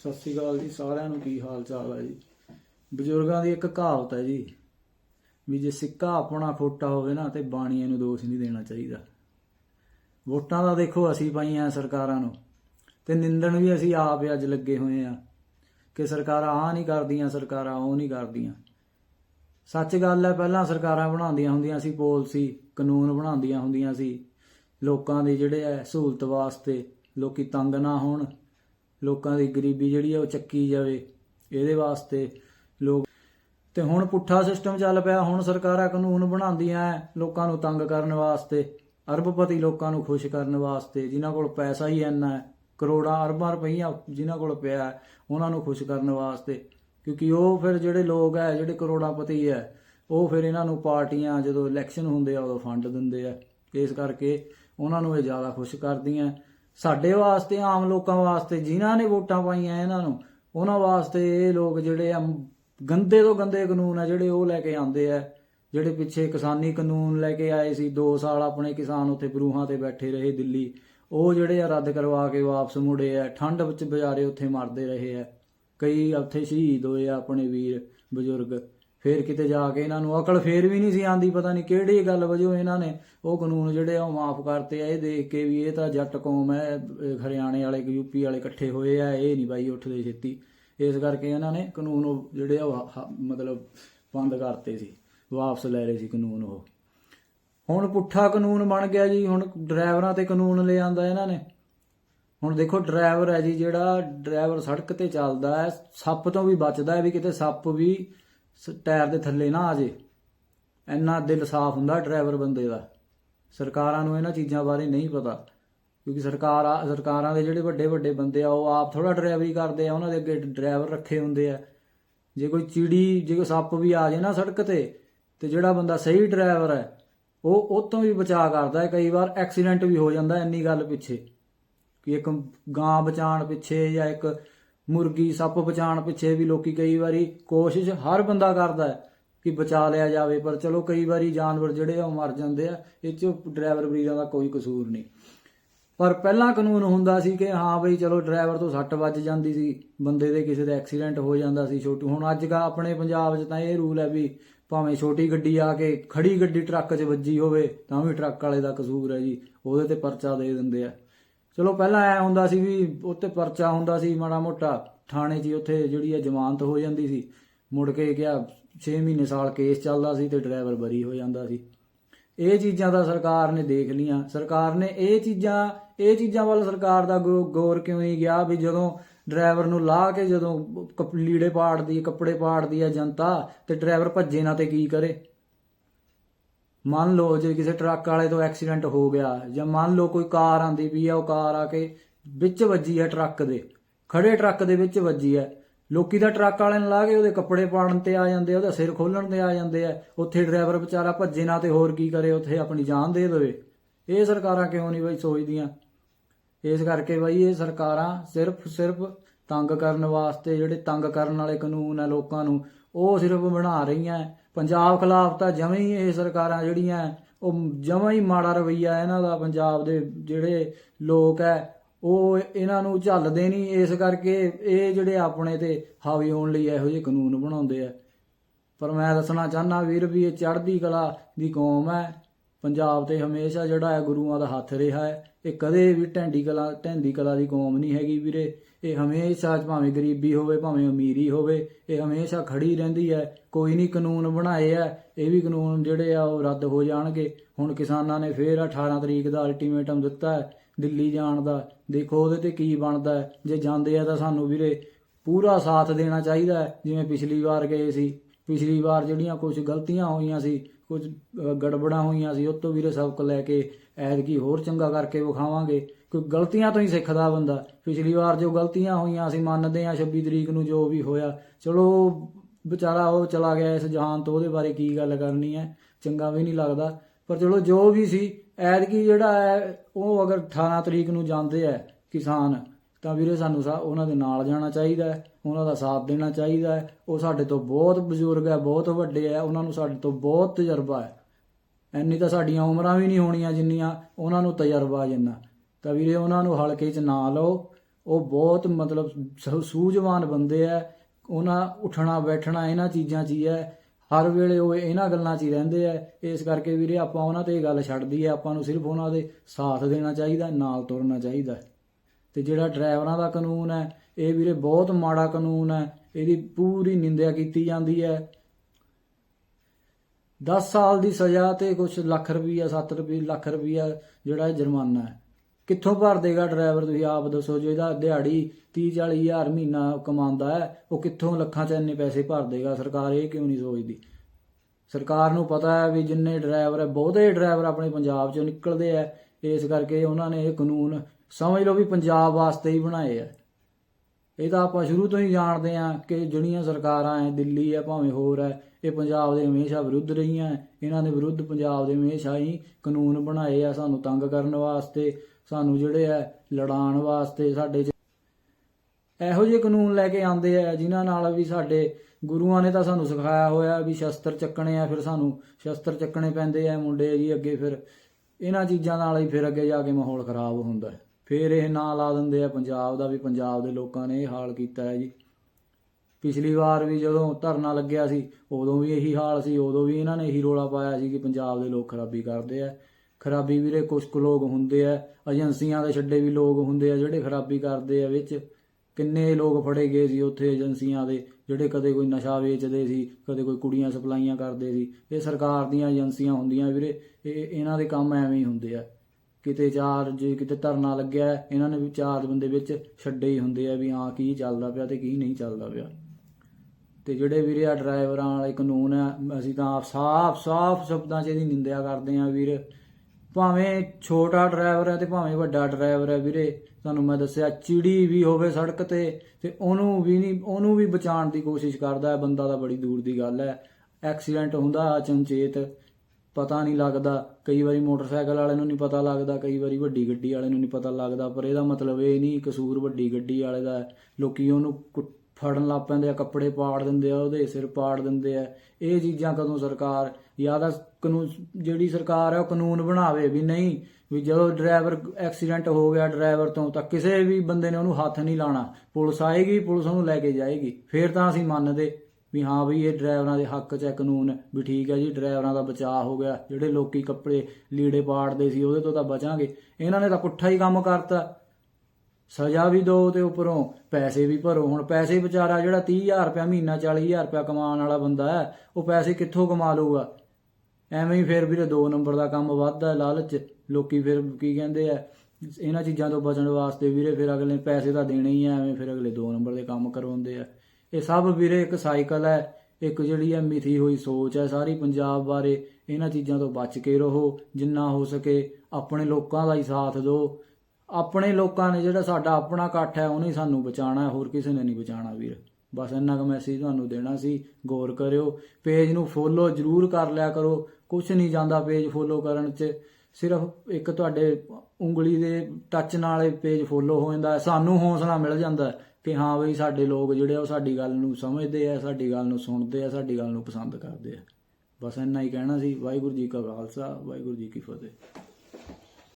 ਸਤਿ ਸ਼੍ਰੀ ਅਕਾਲ ਜੀ, ਸਾਰਿਆਂ ਨੂੰ ਕੀ ਹਾਲ ਚਾਲ ਹੈ ਜੀ? ਬਜ਼ੁਰਗਾਂ ਦੀ ਇੱਕ ਕਹਾਵਤ ਹੈ ਜੀ, ਵੀ ਜੇ ਸਿੱਕਾ ਆਪਣਾ ਖੋਟਾ ਹੋਵੇ ਨਾ ਤੇ ਬਾਣੀਆਂ ਨੂੰ ਦੋਸ਼ ਨਹੀਂ ਦੇਣਾ ਚਾਹੀਦਾ। ਵੋਟਾਂ ਦਾ ਦੇਖੋ ਅਸੀਂ ਪਾਈਆਂ ਸਰਕਾਰਾਂ ਨੂੰ, ਤੇ ਨਿੰਦਣ ਵੀ ਅਸੀਂ ਆਪ ਹੀ ਅੱਜ ਲੱਗੇ ਹੋਏ ਆ, ਕਿ ਸਰਕਾਰਾਂ ਆ ਨਹੀਂ ਕਰਦੀਆਂ, ਸਰਕਾਰਾਂ ਉਹ ਨਹੀਂ ਕਰਦੀਆਂ। ਸੱਚ ਗੱਲ ਹੈ ਪਹਿਲਾਂ ਸਰਕਾਰਾਂ ਬਣਾਉਂਦੀਆਂ ਹੁੰਦੀਆਂ ਸੀ ਪਾਲਿਸੀ ਕਾਨੂੰਨ ਬਣਾਉਂਦੀਆਂ ਹੁੰਦੀਆਂ ਸੀ, ਲੋਕਾਂ ਦੇ ਜਿਹੜੇ ਹੈ ਸਹੂਲਤ ਵਾਸਤੇ ਲੋਕੀ ਤੰਗ ਨਾ ਹੋਣ ਲੋਕਾਂ ਦੀ ਗਰੀਬੀ ਜਿਹੜੀ ਆ ਉਹ ਚੱਕੀ ਜਾਵੇ। ਇਹਦੇ ਵਾਸਤੇ ਲੋਕ ਤੇ ਹੁਣ ਪੁੱਠਾ ਸਿਸਟਮ ਚੱਲ ਪਿਆ। ਹੁਣ ਸਰਕਾਰਾਂ ਕਾਨੂੰਨ ਬਣਾਉਂਦੀਆਂ ਐ ਲੋਕਾਂ ਨੂੰ ਤੰਗ ਕਰਨ ਵਾਸਤੇ, ਅਰਬਪਤੀ ਲੋਕਾਂ ਨੂੰ ਖੁਸ਼ ਕਰਨ ਵਾਸਤੇ, ਜਿਨ੍ਹਾਂ ਕੋਲ ਪੈਸਾ ਹੀ ਇੰਨਾ ਹੈ ਕਰੋੜਾਂ, ਅਰਬਾਂ ਰੁਪਈਆ ਜਿਨ੍ਹਾਂ ਕੋਲ ਪਿਆ ਉਹਨਾਂ ਨੂੰ ਖੁਸ਼ ਕਰਨ ਵਾਸਤੇ। ਕਿਉਂਕਿ ਉਹ ਫਿਰ ਜਿਹੜੇ ਲੋਕ ਹੈ ਜਿਹੜੇ ਕਰੋੜਾਪਤੀ ਹੈ ਉਹ ਫਿਰ ਇਹਨਾਂ ਨੂੰ ਪਾਰਟੀਆਂ ਜਦੋਂ ਇਲੈਕਸ਼ਨ ਹੁੰਦੇ ਆ, ਉਦੋਂ ਫੰਡ ਦਿੰਦੇ ਆ। ਇਸ ਕਰਕੇ ਉਹਨਾਂ ਨੂੰ ਇਹ ਜ਼ਿਆਦਾ ਖੁਸ਼ ਕਰਦੀਆਂ ਸਾਡੇ ਵਾਸਤੇ, ਆਮ ਲੋਕਾਂ ਵਾਸਤੇ, ਜਿਨ੍ਹਾਂ ਨੇ ਵੋਟਾਂ ਪਾਈਆਂ ਇਹਨਾਂ ਨੂੰ, ਉਹਨਾਂ ਵਾਸਤੇ ਇਹ ਲੋਕ ਜਿਹੜੇ ਆ, ਗੰਦੇ ਤੋਂ ਗੰਦੇ ਕਾਨੂੰਨ ਆ ਜਿਹੜੇ ਉਹ ਲੈ ਕੇ ਆਉਂਦੇ ਆ, ਜਿਹੜੇ ਪਿੱਛੇ ਕਿਸਾਨੀ ਕਾਨੂੰਨ ਲੈ ਕੇ ਆਏ ਸੀ 2 ਸਾਲ ਆਪਣੇ ਕਿਸਾਨ ਉੱਥੇ ਬਰੂਹਾਂ ਤੇ ਬੈਠੇ ਰਹੇ ਦਿੱਲੀ, ਉਹ ਜਿਹੜੇ ਆ ਰੱਦ ਕਰਵਾ ਕੇ ਵਾਪਸ ਮੁੜੇ ਆ, ਠੰਡ ਵਿੱਚ ਬਜ਼ਾਰੇ ਉੱਥੇ ਮਰਦੇ ਰਹੇ ਆ, ਕਈ ਉੱਥੇ ਸ਼ਹੀਦ ਹੋਏ ਆ ਆਪਣੇ ਵੀਰ, ਬਜ਼ੁਰਗ। ਫੇਰ ਕਿਤੇ ਜਾ ਕੇ ਇਹਨਾਂ ਨੂੰ ਅਕਲ ਫੇਰ ਵੀ ਨਹੀਂ ਸੀ ਆਂਦੀ, ਪਤਾ ਨਹੀਂ ਕਿਹੜੀ ਗੱਲ ਵਜੋਂ ਇਹਨਾਂ ਨੇ ਉਹ ਕਾਨੂੰਨ ਜਿਹੜੇ ਆ ਉਹ ਮਾਫ ਕਰਤੇ ਆ। ਇਹ ਦੇਖ ਕੇ ਵੀ ਇਹ ਤਾਂ ਜੱਟ ਕੌਮ ਹੈ ਹਰਿਆਣੇ ਵਾਲੇ ਯੂਪੀ ਵਾਲੇ ਇਕੱਠੇ ਹੋਏ ਆ, ਇਹ ਨਹੀਂ ਬਾਈ ਉੱਠਦੇ ਛੇਤੀ। ਇਸ ਕਰਕੇ ਇਹਨਾਂ ਨੇ ਕਾਨੂੰਨ ਉਹ ਜਿਹੜੇ ਆ ਉਹ ਮਤਲਬ ਬੰਦ ਕਰਤੇ ਸੀ, ਵਾਪਸ ਲੈ ਰਹੇ ਸੀ ਕਾਨੂੰਨ ਉਹ। ਹੁਣ ਪੁੱਠਾ ਕਾਨੂੰਨ ਬਣ ਗਿਆ ਜੀ, ਹੁਣ ਡਰਾਈਵਰਾਂ ਤੇ ਕਾਨੂੰਨ ਲੈ ਆਂਦਾ ਇਹਨਾਂ ਨੇ। ਹੁਣ ਦੇਖੋ ਡਰਾਈਵਰ ਹੈ ਜੀ ਜਿਹੜਾ, ਡਰਾਈਵਰ ਸੜਕ ਤੇ ਚੱਲਦਾ ਹੈ, ਸੱਪ ਤੋਂ ਵੀ ਬਚਦਾ ਹੈ ਵੀ ਕਿਤੇ ਸੱਪ ਵੀ ਟਾਇਰ ਦੇ ਥੱਲੇ ਨਾ ਆ ਜੇ। ਇੰਨਾ ਦਿਲ ਸਾਫ਼ ਹੁੰਦਾ ਡਰਾਈਵਰ ਬੰਦੇ ਦਾ। ਸਰਕਾਰਾਂ ਨੂੰ ਇਹਨਾਂ ਚੀਜ਼ਾਂ ਬਾਰੇ ਨਹੀਂ ਪਤਾ। ਕਿਉਂਕਿ ਸਰਕਾਰ ਆ- ਸਰਕਾਰਾਂ ਦੇ ਜਿਹੜੇ ਵੱਡੇ ਵੱਡੇ ਬੰਦੇ ਆ, ਉਹ ਆਪ ਥੋੜਾ ਡਰਾਈਵਰੀ ਕਰਦੇ ਆ, ਉਹਨਾਂ ਦੇ ਅੱਗੇ ਡਰਾਈਵਰ ਰੱਖੇ ਹੁੰਦੇ ਆ। ਜੇ ਕੋਈ ਚਿੜੀ, ਜੇ ਕੋਈ ਸੱਪ ਵੀ ਆ ਜਾਏ ਨਾ ਸੜਕ ਤੇ ਤੇ ਜਿਹੜਾ ਬੰਦਾ ਸਹੀ ਡਰਾਈਵਰ ਹੈ, ਉਹ ਉਹ ਤੋਂ ਵੀ ਬਚਾ ਕਰਦਾ ਹੈ। ਕਈ ਵਾਰ ਐਕਸੀਡੈਂਟ ਵੀ ਹੋ ਜਾਂਦਾ ਇੰਨੀ ਗੱਲ ਪਿੱਛੇ। ਕਿ ਇੱਕ ਗਾਂ ਬਚਾਉਣ ਪਿੱਛੇ ਜਾਂ ਇੱਕ ਮੁਰਗੀ ਸੱਪ ਬਚਾਉਣ ਪਿੱਛੇ ਵੀ ਲੋਕੀ ਕਈ ਵਾਰੀ ਕੋਸ਼ਿਸ਼ ਹਰ ਬੰਦਾ ਕਰਦਾ ਹੈ ਕਿ ਬਚਾ ਲਿਆ ਜਾਵੇ, ਪਰ ਚਲੋ ਕਈ ਵਾਰੀ ਜਾਨਵਰ ਜਿਹੜੇ ਆ ਉਹ ਮਰ ਜਾਂਦੇ ਆ, ਇਹ ਚ ਡਰਾਈਵਰ ਵੀਰਾਂ ਦਾ ਕੋਈ ਕਸੂਰ ਨਹੀਂ। ਪਰ ਪਹਿਲਾਂ ਕਾਨੂੰਨ ਹੁੰਦਾ ਸੀ ਕਿ ਹਾਂ ਬਈ ਚਲੋ ਡਰਾਈਵਰ ਤੋਂ ਸੱਟ ਵੱਜ ਜਾਂਦੀ ਸੀ, ਬੰਦੇ ਦੇ ਕਿਸੇ ਦਾ ਐਕਸੀਡੈਂਟ ਹੋ ਜਾਂਦਾ ਸੀ ਛੋਟੂ। ਹੁਣ ਅੱਜ ਕਾ ਆਪਣੇ ਪੰਜਾਬ 'ਚ ਤਾਂ ਇਹ ਰੂਲ ਹੈ ਵੀ ਭਾਵੇਂ ਛੋਟੀ ਗੱਡੀ ਆ ਕੇ ਖੜੀ ਗੱਡੀ ਟਰੱਕ 'ਚ ਵੱਜੀ ਹੋਵੇ, ਤਾਂ ਵੀ ਟਰੱਕ ਵਾਲੇ ਦਾ ਕਸੂਰ ਹੈ ਜੀ, ਉਹਦੇ ਤੇ ਪਰਚਾ ਦੇ ਦਿੰਦੇ ਆ। ਚਲੋ ਪਹਿਲਾਂ ਐ ਹੁੰਦਾ ਸੀ ਵੀ ਉੱਤੇ ਪਰਚਾ ਹੁੰਦਾ ਸੀ, ਮਾੜਾ ਮੋਟਾ ਥਾਣੇ 'ਚ ਹੀ ਉੱਥੇ ਜਿਹੜੀ ਹੈ ਜ਼ਮਾਨਤ ਹੋ ਜਾਂਦੀ ਸੀ। ਮੁੜ ਕੇ ਕਿਹਾ 6 ਮਹੀਨੇ ਸਾਲ ਕੇਸ ਚੱਲਦਾ ਸੀ ਤੇ ਡਰਾਈਵਰ ਬਰੀ ਹੋ ਜਾਂਦਾ ਸੀ। ਇਹ ਚੀਜ਼ਾਂ ਤਾਂ ਸਰਕਾਰ ਨੇ ਦੇਖ ਲੀਆਂ ਸਰਕਾਰ ਨੇ ਇਹ ਚੀਜ਼ਾਂ ਇਹ ਚੀਜ਼ਾਂ ਵੱਲ ਸਰਕਾਰ ਦਾ ਗੌ- ਗੌਰ ਕਿਉਂ ਨਹੀਂ ਗਿਆ ਵੀ ਜਦੋਂ ਡਰਾਈਵਰ ਨੂੰ ਲਾਹ ਕੇ ਜਦੋਂ ਕੱਪ- ਲੀੜੇ ਪਾੜਦੀ, ਕੱਪੜੇ ਪਾੜਦੀ ਹੈ ਜਨਤਾ ਤੇ ਡਰਾਈਵਰ ਭੱਜੇ ਨਾ ਤੇ ਕੀ ਕਰੇ? ਮੰਨ ਲਓ ਜੇ ਕਿਸੇ ਟਰੱਕ ਵਾਲੇ ਤੋਂ ਐਕਸੀਡੈਂਟ ਹੋ ਗਿਆ, ਜਾਂ ਮੰਨ ਲਓ ਕੋਈ ਕਾਰ ਆਂਦੀ ਵੀ ਆ, ਉਹ ਕਾਰ ਆ ਕੇ ਵਿੱਚ ਵੱਜੀ ਹੈ ਟਰੱਕ ਦੇ, ਖੜੇ ਟਰੱਕ ਦੇ ਵਿੱਚ ਵੱਜੀ ਹੈ, ਲੋਕੀ ਦਾ ਟਰੱਕ ਵਾਲੇ ਨੂੰ ਲਾ ਕੇ ਉਹਦੇ ਕੱਪੜੇ ਪਾੜਨ ਤੇ ਆ ਜਾਂਦੇ ਉਹਦਾ ਸਿਰ ਖੋਲਣ ਤੇ ਆ ਜਾਂਦੇ ਆ, ਉੱਥੇ ਡਰਾਈਵਰ ਵਿਚਾਰਾ ਭੱਜੇ ਨਾ ਤੇ ਹੋਰ ਕੀ ਕਰੇ, ਉੱਥੇ ਆਪਣੀ ਜਾਨ ਦੇ ਦੇਵੇ ਇਹ ਸਰਕਾਰਾਂ ਕਿਉਂ ਨਹੀਂ ਬਈ ਸੋਚਦੀਆਂ ਇਸ ਕਰਕੇ ਬਈ ਇਹ ਸਰਕਾਰਾਂ ਸਿਰਫ ਸਿਰਫ ਤੰਗ ਕਰਨ ਵਾਸਤੇ, ਜਿਹੜੇ ਤੰਗ ਕਰਨ ਵਾਲੇ ਕਾਨੂੰਨ ਆ ਲੋਕਾਂ ਨੂੰ, ਉਹ ਸਿਰਫ ਬਣਾ ਰਹੀਆਂ ਹੈ। ਪੰਜਾਬ ਖਿਲਾਫ ਤਾਂ ਜਮਾਂ ਹੀ ਇਹ ਸਰਕਾਰਾਂ ਜਿਹੜੀਆਂ, ਉਹ ਜਮਾਂ ਹੀ ਮਾੜਾ ਰਵਈਆ ਇਹਨਾਂ ਦਾ ਪੰਜਾਬ ਦੇ ਜਿਹੜੇ ਲੋਕ ਹੈ, ਉਹ ਇਹਨਾਂ ਨੂੰ ਝੱਲਦੇ ਨਹੀਂ। ਇਸ ਕਰਕੇ ਇਹ ਜਿਹੜੇ ਆਪਣੇ ਤੇ ਹਾਵੀ ਹੋਣ ਲਈ ਇਹੋ ਜਿਹੇ ਕਾਨੂੰਨ ਬਣਾਉਂਦੇ ਆ। ਪਰ ਮੈਂ ਦੱਸਣਾ ਚਾਹਨਾ ਵੀਰ ਵੀ ਇਹ ਚੜ੍ਹਦੀ ਕਲਾ ਦੀ ਕੌਮ ਹੈ। ਪੰਜਾਬ ਤੇ ਹਮੇਸ਼ਾ ਜਿਹੜਾ ਹੈ ਗੁਰੂਆਂ ਦਾ ਹੱਥ ਰਿਹਾ ਹੈ। ਇਹ ਕਦੇ ਵੀ ਢੈਂਡੀ ਕਲਾ, ਢੈਂਦੀ ਕਲਾ ਦੀ ਕੌਮ ਨਹੀਂ ਹੈਗੀ ਵੀਰੇ। ਇਹ ਹਮੇਸ਼ਾ ਭਾਵੇਂ ਗਰੀਬੀ ਹੋਵੇ, ਭਾਵੇਂ ਅਮੀਰੀ ਹੋਵੇ, ਇਹ ਹਮੇਸ਼ਾ ਖੜੀ ਰਹਿੰਦੀ ਹੈ। ਕੋਈ ਨਹੀਂ ਕਾਨੂੰਨ ਬਣਾਏ ਆ ਇਹ ਵੀ ਕਾਨੂੰਨ ਜਿਹੜੇ ਆ ਉਹ ਰੱਦ ਹੋ ਜਾਣਗੇ। ਹੁਣ ਕਿਸਾਨਾਂ ਨੇ ਫੇਰ 18 ਤਰੀਕ ਦਾ ਅਲਟੀਮੇਟਮ ਦਿੱਤਾ ਹੈ, ਦਿੱਲੀ ਜਾਣ ਦਾ। ਦੇਖੋ ਉਹਦੇ ਤੇ ਕੀ ਬਣਦਾ ਹੈ। ਜੇ ਜਾਂਦੇ ਆ ਤਾਂ ਸਾਨੂੰ ਵੀਰੇ ਪੂਰਾ ਸਾਥ ਦੇਣਾ ਚਾਹੀਦਾ ਜਿਵੇਂ ਪਿਛਲੀ ਵਾਰ ਗਏ ਸੀ। ਪਿਛਲੀ ਵਾਰ ਜਿਹੜੀਆਂ ਕੁਝ ਗਲਤੀਆਂ ਹੋਈਆਂ ਸੀ ਕੁਝ ਗੜਬੜਾਂ ਹੋਈਆਂ ਸੀ ਉਹ ਤੋਂ ਵੀਰੇ ਸਬਕ ਲੈ ਕੇ ਐਤਕੀ ਹੋਰ ਚੰਗਾ ਕਰਕੇ ਵਿਖਾਵਾਂਗੇ। ਕੋਈ ਗਲਤੀਆਂ ਤੋਂ ਹੀ ਸਿੱਖਦਾ ਬੰਦਾ। ਪਿਛਲੀ ਵਾਰ ਜੋ ਗਲਤੀਆਂ ਹੋਈਆਂ ਅਸੀਂ ਮੰਨਦੇ ਹਾਂ 26 ਤਰੀਕ ਨੂੰ ਜੋ ਵੀ ਹੋਇਆ। ਚਲੋ, ਵਿਚਾਰਾ ਉਹ ਚਲਾ ਗਿਆ ਇਸ ਜਹਾਨ ਤੋਂ, ਉਹਦੇ ਬਾਰੇ ਕੀ ਗੱਲ ਕਰਨੀ ਹੈ? ਚੰਗਾ ਵੀ ਨਹੀਂ ਲੱਗਦਾ। ਪਰ ਚਲੋ, ਜੋ ਵੀ ਸੀ, ਐਤਕੀ ਜਿਹੜਾ ਹੈ, ਉਹ ਅਗਰ 18 ਤਰੀਕ ਨੂੰ ਜਾਂਦੇ ਆ ਕਿਸਾਨ ਤਾਂ ਵੀਰੇ ਸਾਨੂੰ ਸਾ ਉਹਨਾਂ ਦੇ ਨਾਲ ਜਾਣਾ ਚਾਹੀਦਾ ਹੈ, ਉਹਨਾਂ ਦਾ ਸਾਥ ਦੇਣਾ ਚਾਹੀਦਾ ਹੈ। ਉਹ ਸਾਡੇ ਤੋਂ ਬਹੁਤ ਬਜ਼ੁਰਗ ਹੈ, ਬਹੁਤ ਵੱਡੇ ਹੈ, ਉਹਨਾਂ ਨੂੰ ਸਾਡੇ ਤੋਂ ਬਹੁਤ ਤਜਰਬਾ ਹੈ। ਐਨੀ ਤਾਂ ਸਾਡੀਆਂ ਉਮਰਾਂ ਵੀ ਨਹੀਂ ਹੋਣੀਆਂ ਜਿੰਨੀਆਂ ਉਹਨਾਂ ਨੂੰ ਤਜਰਬਾ ਜਿੰਨਾ। ਤਾਂ ਵੀਰੇ ਉਹਨਾਂ ਨੂੰ ਹਲਕੇ 'ਚ ਨਾ ਲਓ। ਉਹ ਬਹੁਤ ਮਤਲਬ ਸੂਝਵਾਨ ਬੰਦੇ ਆ ਉਹਨਾਂ ਉੱਠਣਾ, ਬੈਠਣਾ ਇਹਨਾਂ ਚੀਜ਼ਾਂ 'ਚ ਹੀ ਹੈ। ਹਰ ਵੇਲੇ ਉਹ ਇਹਨਾਂ ਗੱਲਾਂ 'ਚ ਹੀ ਰਹਿੰਦੇ ਆ ਇਸ ਕਰਕੇ ਵੀਰੇ ਆਪਾਂ ਉਹਨਾਂ ਤੇ ਇਹ ਗੱਲ ਛੱਡਦੀ ਹੈ। ਆਪਾਂ ਨੂੰ ਸਿਰਫ ਉਹਨਾਂ ਦੇ ਸਾਥ ਦੇਣਾ ਚਾਹੀਦਾ, ਨਾਲ ਤੁਰਨਾ ਚਾਹੀਦਾ ਤੇ ਜਿਹੜਾ ਡਰਾਈਵਰਾਂ ਦਾ ਕਾਨੂੰਨ ਹੈ, ਇਹ ਵੀਰੇ ਬਹੁਤ ਮਾੜਾ ਕਾਨੂੰਨ ਹੈ, ਇਹਦੀ ਪੂਰੀ ਨਿੰਦਿਆ ਕੀਤੀ ਜਾਂਦੀ ਹੈ। 10 ਸਾਲ ਦੀ ਸਜ਼ਾ ਤੇ ਕੁਝ ਲੱਖ ਰੁਪਈਆ 7 ਰੁਪਏ ਲੱਖ ਰੁਪਈਆ ਜਿਹੜਾ ਜੁਰਮਾਨਾ ਹੈ। ਕਿੱਥੋਂ ਭਰ ਦੇਗਾ ਡਰਾਈਵਰ ਤੁਸੀਂ ਆਪ ਦੱਸੋ, ਜੋ ਇਹਦਾ ਦਿਹਾੜੀ 30 40 ਹਜ਼ਾਰ ਮਹੀਨਾ ਕਮਾਉਂਦਾ ਹੈ, ਉਹ ਕਿੱਥੋਂ ਲੱਖਾਂ ਚ ਇੰਨੇ ਪੈਸੇ ਭਰ ਦੇਗਾ? ਸਰਕਾਰ ਇਹ ਕਿਉਂ ਨਹੀਂ ਸੋਚਦੀ? ਸਰਕਾਰ ਨੂੰ ਪਤਾ ਹੈ ਵੀ ਜਿੰਨੇ ਡਰਾਈਵਰ ਹੈ, ਬਹੁਤੇ ਡਰਾਈਵਰ ਆਪਣੇ ਪੰਜਾਬ ਚੋਂ ਨਿਕਲਦੇ ਆ ਇਸ ਕਰਕੇ ਉਹਨਾਂ ਨੇ ਇਹ ਕਾਨੂੰਨ ਸਮਝ ਲਓ ਵੀ ਪੰਜਾਬ ਵਾਸਤੇ ਹੀ ਬਣਾਏ ਆ। ਇਹ ਤਾਂ ਆਪਾਂ ਸ਼ੁਰੂ ਤੋਂ ਹੀ ਜਾਣਦੇ ਆ ਕਿ ਜਿਹੜੀਆਂ ਸਰਕਾਰਾਂ ਐ, ਦਿੱਲੀ ਹੈ ਭਾਵੇਂ ਹੋਰ ਹੈ ਇਹ ਪੰਜਾਬ ਦੇ ਹਮੇਸ਼ਾ ਵਿਰੁੱਧ ਰਹੀਆਂ ਇਹਨਾਂ ਦੇ ਵਿਰੁੱਧ ਪੰਜਾਬ ਦੇ ਹਮੇਸ਼ਾ ਹੀ ਕਾਨੂੰਨ ਬਣਾਏ ਆ ਸਾਨੂੰ ਤੰਗ ਕਰਨ ਵਾਸਤੇ, ਸਾਨੂੰ ਜਿਹੜੇ ਆ ਲੜਾਉਣ ਵਾਸਤੇ ਸਾਡੇ ਇਹੋ ਜਿਹੇ ਕਾਨੂੰਨ ਲੈ ਕੇ ਆਉਂਦੇ ਆ, ਜਿਨ੍ਹਾਂ ਨਾਲ ਵੀ ਸਾਡੇ ਗੁਰੂਆਂ ਨੇ ਤਾਂ ਸਾਨੂੰ ਸਿਖਾਇਆ ਹੋਇਆ ਵੀ ਸ਼ਸਤਰ ਚੱਕਣੇ ਆ, ਫਿਰ ਸਾਨੂੰ ਸ਼ਸਤਰ ਚੱਕਣੇ ਪੈਂਦੇ ਆ ਮੁੰਡੇ ਜੀ ਅੱਗੇ ਫਿਰ ਇਹਨਾਂ ਚੀਜ਼ਾਂ ਨਾਲ ਹੀ ਫਿਰ ਅੱਗੇ ਜਾ ਕੇ ਮਾਹੌਲ ਖਰਾਬ ਹੁੰਦਾ। ਹੈ ਫਿਰ ਇਹ ਨਾਂ ਲਾ ਦਿੰਦੇ ਆ ਪੰਜਾਬ ਦਾ ਵੀ ਪੰਜਾਬ ਦੇ ਲੋਕਾਂ ਨੇ ਇਹ ਹਾਲ ਕੀਤਾ ਹੈ ਜੀ। ਪਿਛਲੀ ਵਾਰ ਵੀ ਜਦੋਂ ਧਰਨਾ ਲੱਗਿਆ ਸੀ, ਉਦੋਂ ਵੀ ਇਹੀ ਹਾਲ ਸੀ, ਉਦੋਂ ਵੀ ਇਹਨਾਂ ਨੇ ਇਹੀ ਰੋਲਾ ਪਾਇਆ ਸੀ ਕਿ ਪੰਜਾਬ ਦੇ ਲੋਕ ਖਰਾਬੀ ਕਰਦੇ ਆ। ਖਰਾਬੀ ਵੀਰੇ ਕੁਝ ਕੁ ਲੋਕ ਹੁੰਦੇ ਆ, ਏਜੰਸੀਆਂ ਦੇ ਛੱਡੇ ਵੀ ਲੋਕ ਹੁੰਦੇ ਆ ਜਿਹੜੇ ਖਰਾਬੀ ਕਰਦੇ ਆ ਵਿੱਚ। ਕਿੰਨੇ ਲੋਕ ਫੜੇ ਗਏ ਸੀ ਉੱਥੇ ਏਜੰਸੀਆਂ ਦੇ, ਜਿਹੜੇ ਕਦੇ ਕੋਈ ਨਸ਼ਾ ਵੇਚਦੇ ਸੀ, ਕਦੇ ਕੋਈ ਕੁੜੀਆਂ ਸਪਲਾਈਆਂ ਕਰਦੇ ਸੀ। ਇਹ ਸਰਕਾਰ ਦੀਆਂ ਏਜੰਸੀਆਂ ਹੁੰਦੀਆਂ ਵੀਰੇ, ਇਹ ਇਹਨਾਂ ਦੇ ਕੰਮ ਐਵੇਂ ਹੀ ਹੁੰਦੇ ਆ। ਕਿਤੇ ਚਾਰ ਜੇ ਕਿਤੇ ਧਰਨਾ ਲੱਗਿਆ, ਇਹਨਾਂ ਨੇ ਵੀ ਚਾਰ ਬੰਦੇ ਵਿੱਚ ਛੱਡੇ ਹੀ ਹੁੰਦੇ ਆ ਵੀ ਹਾਂ ਕੀ ਚੱਲਦਾ ਪਿਆ ਤੇ ਕੀ ਨਹੀਂ ਚੱਲਦਾ ਪਿਆ। ਤੇ ਜਿਹੜੇ ਵੀਰੇ ਆ ਡਰਾਈਵਰਾਂ ਵਾਲੇ ਕਾਨੂੰਨ ਆ, ਅਸੀਂ ਤਾਂ ਆਪ ਸਾਫ਼ ਸਾਫ਼ ਸ਼ਬਦਾਂ 'ਚ ਇਹਦੀ ਨਿੰਦਿਆ ਕਰਦੇ ਆ ਵੀਰ। ਭਾਵੇਂ ਛੋਟਾ ਡਰਾਈਵਰ ਹੈ ਤੇ ਭਾਵੇਂ ਵੱਡਾ ਡਰਾਈਵਰ ਹੈ ਵੀਰੇ, ਤੁਹਾਨੂੰ ਮੈਂ ਦੱਸਿਆ ਚਿੜੀ ਵੀ ਹੋਵੇ ਸੜਕ ਤੇ ਤੇ ਉਹਨੂੰ ਵੀ ਨਹੀਂ, ਉਹਨੂੰ ਵੀ ਬਚਾਉਣ ਦੀ ਕੋਸ਼ਿਸ਼ ਕਰਦਾ ਹੈ ਬੰਦਾ ਤਾਂ ਬੜੀ ਦੂਰ ਦੀ ਗੱਲ ਹੈ। ਐਕਸੀਡੈਂਟ ਹੁੰਦਾ ਅਚਨਚੇਤ ਪਤਾ ਨਹੀਂ ਲੱਗਦਾ। ਕਈ ਵਾਰੀ ਮੋਟਰਸਾਈਕਲ ਵਾਲੇ ਨੂੰ ਨਹੀਂ ਪਤਾ ਲੱਗਦਾ, ਕਈ ਵਾਰੀ ਵੱਡੀ ਗੱਡੀ ਵਾਲੇ ਨੂੰ ਨਹੀਂ ਪਤਾ ਲੱਗਦਾ, ਪਰ ਇਹਦਾ ਮਤਲਬ ਇਹ ਨਹੀਂ, ਕਸੂਰ ਵੱਡੀ ਗੱਡੀ ਵਾਲੇ ਦਾ ਹੈ। ਲੋਕੀ ਉਹਨੂੰ ਕੁ- ਫੜਨ ਲੱਗ ਪੈਂਦੇ ਆ, ਕੱਪੜੇ ਪਾੜ ਦਿੰਦੇ ਆ, ਉਹਦੇ ਸਿਰ ਪਾੜ ਦਿੰਦੇ ਆ। ਇਹ ਚੀਜ਼ਾਂ ਕਦੋਂ ਸਰਕਾਰ, ਜਾਂ ਤਾਂ ਕਾਨੂੰਨ, ਜਿਹੜੀ ਸਰਕਾਰ ਹੈ ਉਹ ਕਾਨੂੰਨ ਬਣਾਵੇ ਵੀ ਨਹੀਂ, ਵੀ ਜਦੋਂ ਡਰਾਈਵਰ ਐਕਸੀਡੈਂਟ ਹੋ ਗਿਆ ਡਰਾਈਵਰ ਤੋਂ, ਤਾਂ ਕਿਸੇ ਵੀ ਬੰਦੇ ਨੇ ਉਹਨੂੰ ਹੱਥ ਨਹੀਂ ਲਾਣਾ। ਪੁਲਿਸ ਆਏਗੀ, ਪੁਲਿਸ ਉਹਨੂੰ ਲੈ ਕੇ ਜਾਏਗੀ। ਫਿਰ ਤਾਂ ਅਸੀਂ ਮੰਨਦੇ। ਵੀ ਹਾਂ ਵੀ ਇਹ ਡਰਾਈਵਰਾਂ ਦੇ ਹੱਕ 'ਚ ਹੈ ਕਾਨੂੰਨ, ਵੀ ਠੀਕ ਹੈ ਜੀ, ਡਰਾਈਵਰਾਂ ਦਾ ਬਚਾਅ ਹੋ ਗਿਆ, ਜਿਹੜੇ ਲੋਕੀ ਕੱਪੜੇ ਲੀੜੇ ਪਾੜਦੇ ਸੀ ਉਹਦੇ ਤੋਂ ਤਾਂ ਬਚਾਂਗੇ। ਇਹਨਾਂ ਨੇ ਤਾਂ ਪੁੱਠਾ ਹੀ ਕੰਮ ਕਰਤਾ। ਸਜ਼ਾ ਵੀ ਦੋ ਤੇ ਉੱਪਰੋਂ, ਪੈਸੇ ਵੀ ਭਰੋ। ਹੁਣ ਪੈਸੇ ਵਿਚਾਰਾ ਜਿਹੜਾ 30000 ਰੁਪਇਆ ਮਹੀਨਾ 40000 ਰੁਪਇਆ ਕਮਾਉਣ ਵਾਲਾ ਬੰਦਾ ਹੈ, ਉਹ ਪੈਸੇ ਕਿੱਥੋਂ ਕਮਾ ਲਊਗਾ? ਐਵੇਂ ਹੀ ਫਿਰ ਵੀਰੇ ਦੋ ਨੰਬਰ ਦਾ ਕੰਮ ਵੱਧਦਾ ਲਾਲਚ। ਲੋਕੀ ਫਿਰ ਕੀ ਕਹਿੰਦੇ ਆ, ਇਹਨਾਂ ਚੀਜ਼ਾਂ ਤੋਂ ਬਚਣ ਵਾਸਤੇ ਵੀਰੇ ਫਿਰ ਅਗਲੇ ਪੈਸੇ ਤਾਂ ਦੇਣੇ ਹੀ ਆ, ਐਵੇਂ ਫਿਰ ਅਗਲੇ ਦੋ ਨੰਬਰ ਦੇ ਕੰਮ ਕਰਵਾਉਂਦੇ ਆ। ਇਹ ਸਭ ਵੀਰੇ ਇੱਕ ਸਾਈਕਲ ਹੈ, ਇੱਕ ਜਿਹੜੀ ਹੈ ਮਿਥੀ ਹੋਈ ਸੋਚ ਹੈ। ਸਾਰੀ ਪੰਜਾਬ ਬਾਰੇ ਇਹਨਾਂ ਚੀਜ਼ਾਂ ਤੋਂ ਬਚ ਕੇ ਰਹੋ, ਜਿੰਨਾ ਹੋ ਸਕੇ ਆਪਣੇ ਲੋਕਾਂ ਦਾ ਹੀ ਸਾਥ ਦਿਓ। ਆਪਣੇ ਲੋਕਾਂ ਨੇ ਜਿਹੜਾ ਸਾਡਾ ਆਪਣਾ ਇਕੱਠ ਹੈ, ਉਹਨੇ ਸਾਨੂੰ ਬਚਾਉਣਾ ਹੋਰ ਕਿਸੇ ਨੇ ਨਹੀਂ ਬਚਾਉਣਾ ਵੀਰ। ਬਸ ਇੰਨਾ ਕੁ ਮੈਸੇਜ ਤੁਹਾਨੂੰ ਦੇਣਾ ਸੀ, ਗੌਰ ਕਰਿਓ। ਪੇਜ ਨੂੰ ਫੋਲੋ ਜਰੂਰ ਕਰ ਲਿਆ ਕਰੋ। ਕੁਝ ਨਹੀਂ ਜਾਂਦਾ ਪੇਜ ਫੋਲੋ ਕਰਨ 'ਚ। ਸਿਰਫ ਇੱਕ ਤੁਹਾਡੇ ਉਂਗਲੀ ਦੇ ਟੱਚ ਨਾਲ ਇਹ ਪੇਜ ਫੋਲੋ ਹੋ ਜਾਂਦਾ ਸਾਨੂੰ ਹੌਸਲਾ ਮਿਲ ਜਾਂਦਾ ਕਿ ਹਾਂ ਬਈ ਸਾਡੇ ਲੋਕ ਜਿਹੜੇ ਆ ਉਹ ਸਾਡੀ ਗੱਲ ਨੂੰ ਸਮਝਦੇ ਆ, ਸਾਡੀ ਗੱਲ ਨੂੰ ਸੁਣਦੇ ਆ, ਸਾਡੀ ਗੱਲ ਨੂੰ ਪਸੰਦ ਕਰਦੇ ਆ। ਬਸ ਇੰਨਾ ਹੀ ਕਹਿਣਾ ਸੀ। ਵਾਹਿਗੁਰੂ ਜੀ ਕਾ ਖਾਲਸਾ, ਵਾਹਿਗੁਰੂ ਜੀ ਕੀ ਫਤਿਹ।